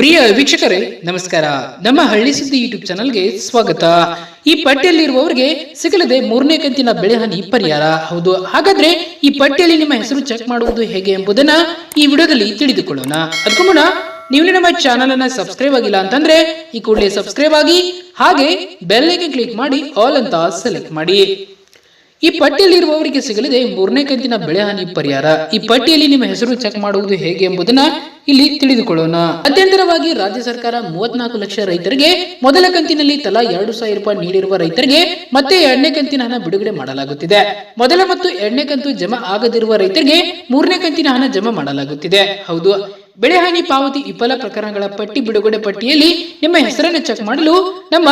ಪ್ರಿಯ ವೀಕ್ಷಕರೇ, ನಮಸ್ಕಾರ. ನಮ್ಮ ಹಳ್ಳಿ ಸುದ್ದಿ ಯೂಟ್ಯೂಬ್ ಚಾನಲ್ಗೆ ಸ್ವಾಗತ. ಈ ಪಟ್ಟಿಯಲ್ಲಿರುವವರಿಗೆ ಸಿಗಲಿದೆ ಮೂರನೇ ಕಂತಿನ ಬೆಳೆಹಾನಿ ಪರಿಹಾರ. ಹೌದು, ಹಾಗಾದ್ರೆ ಈ ಪಟ್ಟಿಯಲ್ಲಿ ನಿಮ್ಮ ಹೆಸರು ಚೆಕ್ ಮಾಡುವುದು ಹೇಗೆ ಎಂಬುದನ್ನ ಈ ವಿಡಿಯೋದಲ್ಲಿ ತಿಳಿದುಕೊಳ್ಳೋಣ. ಅದಕ್ಕೂ ಮುನ್ನ ನೀವು ನಮ್ಮ ಚಾನಲ್ ಅನ್ನ ಸಬ್ಸ್ಕ್ರೈಬ್ ಆಗಿಲ್ಲ ಅಂತಂದ್ರೆ ಈ ಕೂಡಲೇ ಸಬ್ಸ್ಕ್ರೈಬ್ ಆಗಿ, ಹಾಗೆ ಬೆಲ್ ಐಕನ್ ಕ್ಲಿಕ್ ಮಾಡಿ ಆಲ್ ಅಂತ ಸೆಲೆಕ್ಟ್ ಮಾಡಿ. ಈ ಪಟ್ಟಿಯಲ್ಲಿರುವವರಿಗೆ ಸಿಗಲಿದೆ ಮೂರನೇ ಕಂತಿನ ಬೆಳೆಹಾನಿ ಪರಿಹಾರ. ಈ ಪಟ್ಟಿಯಲ್ಲಿ ನಿಮ್ಮ ಹೆಸರು ಚೆಕ್ ಮಾಡುವುದು ಹೇಗೆ ಎಂಬುದನ್ನ ಇಲ್ಲಿ ತಿಳಿದುಕೊಳ್ಳೋಣ. ಮಧ್ಯಂತರವಾಗಿ ರಾಜ್ಯ ಸರ್ಕಾರ ಮೂವತ್ನಾಲ್ಕು ಲಕ್ಷ ರೈತರಿಗೆ ಮೊದಲ ಕಂತಿನಲ್ಲಿ ತಲಾ ಎರಡು ಸಾವಿರ ರೂಪಾಯಿ ನೀಡಿರುವ ರೈತರಿಗೆ ಮತ್ತೆ ಎರಡನೇ ಕಂತಿನ ಹಣ ಬಿಡುಗಡೆ ಮಾಡಲಾಗುತ್ತಿದೆ. ಮೊದಲ ಮತ್ತು ಎರಡನೇ ಕಂತು ಜಮಾ ಆಗದಿರುವ ರೈತರಿಗೆ ಮೂರನೇ ಕಂತಿನ ಹಣ ಜಮಾ ಮಾಡಲಾಗುತ್ತಿದೆ. ಹೌದು ಬೆಳೆಹಾನಿ ಪಾವತಿ ವಿಫಲ ಪ್ರಕರಣಗಳ ಪಟ್ಟಿ ಬಿಡುಗಡೆ ಪಟ್ಟಿಯಲ್ಲಿ ನಿಮ್ಮ ಹೆಸರನ್ನು ಚೆಕ್ ಮಾಡಲು ನಮ್ಮ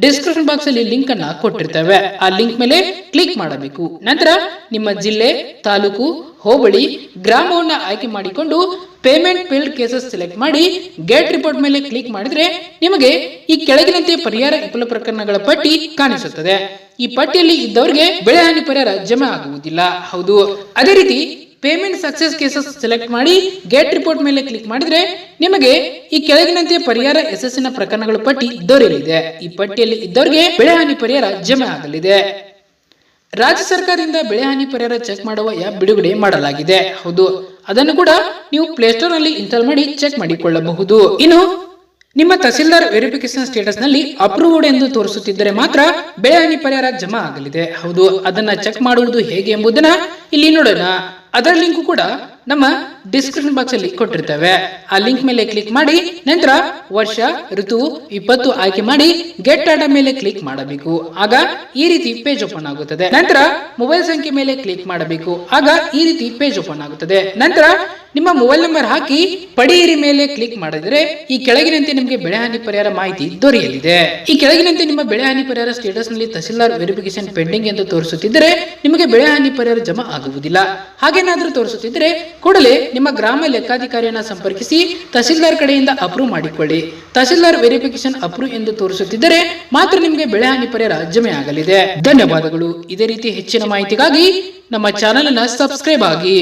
ಡಿಸ್ಕ್ರಿಪ್ಷನ್ ಬಾಕ್ಸ್ ಅಲ್ಲಿ ಲಿಂಕ್ ಅನ್ನ ಕೊಟ್ಟಿರ್ತೇವೆ. ಆ ಲಿಂಕ್ ಮೇಲೆ ಕ್ಲಿಕ್ ಮಾಡಬೇಕು. ನಂತರ ನಿಮ್ಮ ಜಿಲ್ಲೆ, ತಾಲೂಕು, ಹೋಬಳಿ, ಗ್ರಾಮವನ್ನ ಆಯ್ಕೆ ಮಾಡಿಕೊಂಡು ಪೇಮೆಂಟ್ ಫೀಲ್ಡ್ ಕೇಸಸ್ ಸೆಲೆಕ್ಟ್ ಮಾಡಿ ಗೇಟ್ ರಿಪೋರ್ಟ್ ಮೇಲೆ ಕ್ಲಿಕ್ ಮಾಡಿದ್ರೆ ನಿಮಗೆ ಈ ಕೆಳಗಿನಂತೆ ಪರಿಹಾರ ವಿಫಲ ಪ್ರಕರಣಗಳ ಪಟ್ಟಿ ಕಾಣಿಸುತ್ತದೆ. ಈ ಪಟ್ಟಿಯಲ್ಲಿ ಇದ್ದವರಿಗೆ ಬೆಳೆಹಾನಿ ಪರಿಹಾರ ಜಮೆ ಆಗುವುದಿಲ್ಲ. ಹೌದು. ಅದೇ ರೀತಿ ಪೇಮೆಂಟ್ ಸಕ್ಸಸ್ ಕೇಸಸ್ ಸೆಲೆಕ್ಟ್ ಮಾಡಿ ಗೆಟ್ ರಿಪೋರ್ಟ್ ಮೇಲೆ ಕ್ಲಿಕ್ ಮಾಡಿದ್ರೆ ನಿಮಗೆ ಈ ಕೆಳಗಿನಂತೆ ಪರಿಹಾರ ಯಶಸ್ಸಿನ ಪ್ರಕರಣಗಳ ಪಟ್ಟಿ ದೊರೆಯಲಿದೆ. ಈ ಪಟ್ಟಿಯಲ್ಲಿ ಇದ್ದವರಿಗೆ ಬೆಳೆಹಾನಿ ಪರಿಹಾರ ಜಮೆ ಆಗಲಿದೆ. ರಾಜ್ಯ ಸರ್ಕಾರದಿಂದ ಬೆಳೆಹಾನಿ ಪರಿಹಾರ ಚೆಕ್ ಮಾಡುವ ಆ್ಯಪ್ ಬಿಡುಗಡೆ ಮಾಡಲಾಗಿದೆ. ಹೌದು, ಅದನ್ನು ಕೂಡ ನೀವು ಪ್ಲೇಸ್ಟೋರ್ನಲ್ಲಿ ಇನ್ಸ್ಟಾಲ್ ಮಾಡಿ ಚೆಕ್ ಮಾಡಿಕೊಳ್ಳಬಹುದು. ಇನ್ನು, ನಿಮ್ಮ ತಹಸೀಲ್ದಾರ್ ವೆರಿಫಿಕೇಶನ್ ಸ್ಟೇಟಸ್ನಲ್ಲಿ ಅಪ್ರೂವ್ಡ್ ಎಂದು ತೋರಿಸುತ್ತಿದ್ದರೆ ಮಾತ್ರ ಬೆಳೆಹಾನಿ ಪರಿಹಾರ ಜಮಾ ಆಗಲಿದೆ. ಹೌದು, ಅದನ್ನ ಚೆಕ್ ಮಾಡುವುದು ಹೇಗೆ ಎಂಬುದನ್ನ ಇಲ್ಲಿ ನೋಡೋಣ. ಅದರ ಲಿಂಕ್ ಕೂಡ ನಮ್ಮ ಡಿಸ್ಕ್ರಿಪ್ಷನ್ ಬಾಕ್ಸ್ ಅಲ್ಲಿ ಕೊಟ್ಟಿರ್ತೇವೆ. ಆ ಲಿಂಕ್ ಮೇಲೆ ಕ್ಲಿಕ್ ಮಾಡಿ, ನಂತರ ವರ್ಷ, ಋತು ಇಪ್ಪತ್ತು ಆಯ್ಕೆ ಮಾಡಿ ಗೆಟ್ ಡಾಟಾ ಮೇಲೆ ಕ್ಲಿಕ್ ಮಾಡಬೇಕು. ಆಗ ಈ ರೀತಿ ಪೇಜ್ ಓಪನ್ ಆಗುತ್ತದೆ. ನಂತರ ಮೊಬೈಲ್ ಸಂಖ್ಯೆ ಮೇಲೆ ಕ್ಲಿಕ್ ಮಾಡಬೇಕು. ಆಗ ಈ ರೀತಿ ಪೇಜ್ ಓಪನ್ ಆಗುತ್ತದೆ. ನಂತರ ನಿಮ್ಮ ಮೊಬೈಲ್ ನಂಬರ್ ಹಾಕಿ, ಪಡೆಯಿರಿ ಮೇಲೆ ಕ್ಲಿಕ್ ಮಾಡಿದರೆ ಈ ಕೆಳಗಿನಂತೆ ನಿಮಗೆ ಬೆಳೆಹಾನಿ ಪರಿಹಾರ ಮಾಹಿತಿ ದೊರೆಯಲಿದೆ. ಈ ಕೆಳಗಿನಂತೆ ನಿಮ್ಮ ಬೆಳೆ ಹಾನಿ ಪರಿಹಾರ ಸ್ಟೇಟಸ್ನಲ್ಲಿ ತಹಸೀಲ್ದಾರ್ ವೆರಿಫಿಕೇಶನ್ ಪೆಂಡಿಂಗ್ ಎಂದು ತೋರಿಸುತ್ತಿದ್ದರೆ, ನಿಮಗೆ ಬೆಳೆ ಹಾನಿ ಪರಿಹಾರ ಜಮಾ ಆಗುವುದಿಲ್ಲ. ಹಾಗೇನಾದರೂ ತೋರಿಸುತ್ತಿದ್ದರೆ ಕೂಡಲೇ ನಿಮ್ಮ ಗ್ರಾಮ ಲೆಕ್ಕಾಧಿಕಾರಿಯನ್ನ ಸಂಪರ್ಕಿಸಿ ತಹಸೀಲ್ದಾರ್ ಕಡೆಯಿಂದ ಅಪ್ರೂವ್ ಮಾಡಿಕೊಳ್ಳಿ. ತಹಸೀಲ್ದಾರ್ ವೆರಿಫಿಕೇಶನ್ ಅಪ್ರೂವ್ ಎಂದು ತೋರಿಸುತ್ತಿದ್ದರೆ ಮಾತ್ರ ನಿಮಗೆ ಬೆಳೆಹಾನಿ ಪರಿಹಾರ ಜಮೆ ಆಗಲಿದೆ. ಧನ್ಯವಾದಗಳು. ಇದೇ ರೀತಿ ಹೆಚ್ಚಿನ ಮಾಹಿತಿಗಾಗಿ ನಮ್ಮ ಚಾನೆಲ್ ಅನ್ನ ಸಬ್ಸ್ಕ್ರೈಬ್ ಆಗಿ.